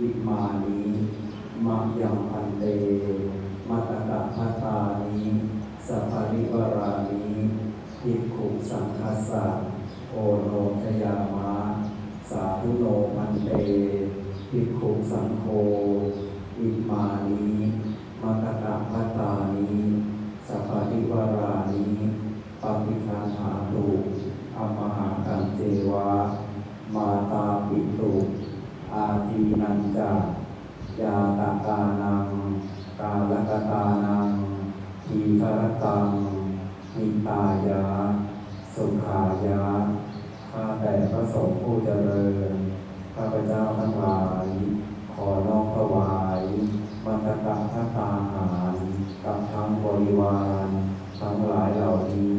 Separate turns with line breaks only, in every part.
อิมานิมัยัง
พันเตมาตตะพัตานิสัพพะริวารานิภิกขุสังคัสสะโอโนทยามะ สาธุโนมันเตภิกขุสังโฆอิมานิมาตตะพัตตานิสัพพะริวารานิปฏิคันหาตุอมหากันเจวะ มาตาปิตุ อาทีนัน จายาตากานังกาลกตานังทีฆรตังนิตายา สุขายาข้าแต่พระสงฆ์ผู้เจริญ ข้าพเจ้าทั้งหลาย ขอน้อมถวายมัตตะพัตตาหารกับทั้งบริวาร ทั้งหลายเหล่านี้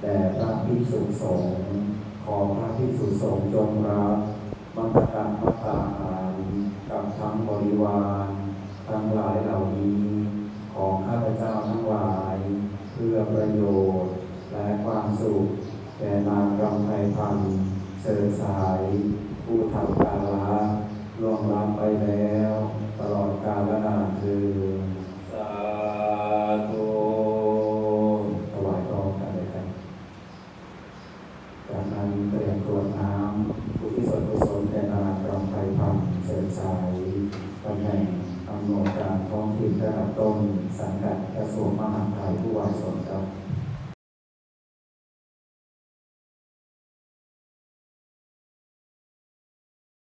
แด่พระภิกษุสงฆ์ขอพระภิกษุสงฆ์จงรับมัตตะพัตตาหาร กับทั้งบริวารทั้งหลายเหล่านี้ ของข้าพเจ้าทั้งหลาย เพื่อประโยชน์และความสุขแก่นางรำไพพันธ์เสริสาย ผู้ทำกาละล่วงล้ำไปแล้ว ตลอดกาลนานคือ อำนวยการท้องถิ่นระดับต้นสังกัดกระทรวงมหาดไทยผู้วายสนครับ